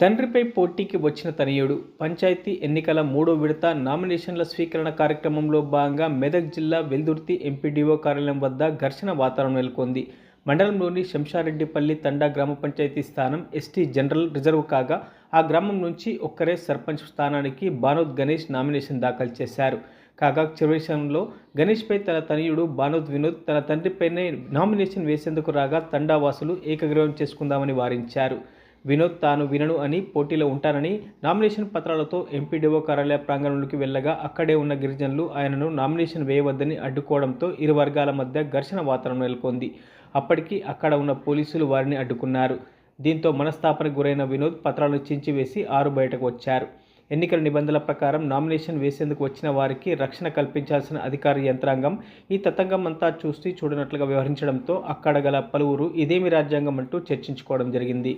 తండ్రిపై పోటీకి వచ్చిన తనయుడు పంచాయతీ ఎన్నికల మూడో విడత నామినేషన్ల స్వీకరణ కార్యక్రమంలో భాగంగా మెదక్ జిల్లా వెల్దుర్తి ఎంపీడీఓ కార్యాలయం వద్ద ఘర్షణ వాతావరణం నెలకొంది. మండలంలోని శంషారెడ్డిపల్లి తండా గ్రామ పంచాయతీ స్థానం ఎస్టీ జనరల్ రిజర్వ్ కాగా ఆ గ్రామం నుంచి ఒక్కరే సర్పంచ్ స్థానానికి బానోద్ గణేష్ నామినేషన్ దాఖలు చేశారు. కాగా చివరి విషయంలో గణేష్పై తన తనయుడు బానోద్ వినోద్ తన తండ్రిపైనే నామినేషన్ వేసేందుకు రాగా తండావాసులు ఏకగ్రహం చేసుకుందామని వారించారు. వినోద్ తాను వినను అని పోటీలో ఉంటానని నామినేషన్ పత్రాలతో ఎంపీడీఓ కార్యాలయ ప్రాంగణంలోకి వెళ్ళగా అక్కడే ఉన్న గిరిజనులు ఆయనను నామినేషన్ వేయవద్దని అడ్డుకోవడంతో ఇరు వర్గాల మధ్య ఘర్షణ వాతావరణం నెలకొంది. అప్పటికి అక్కడ ఉన్న పోలీసులు వారిని అడ్డుకున్నారు. దీంతో మనస్తాపనకు గురైన వినోద్ పత్రాలను చించివేసి ఆరు బయటకు వచ్చారు. ఎన్నికల నిబంధనల ప్రకారం నామినేషన్ వేసేందుకు వచ్చిన వారికి రక్షణ కల్పించాల్సిన అధికార యంత్రాంగం ఈ తతంగం అంతా చూసి చూడనట్లుగా వ్యవహరించడంతో అక్కడ గల పలువురు ఇదేమి రాజ్యాంగం అంటూ చర్చించుకోవడం జరిగింది.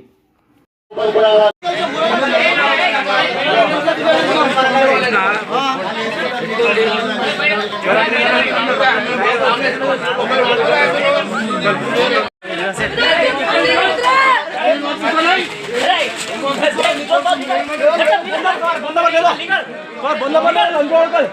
बंद बंद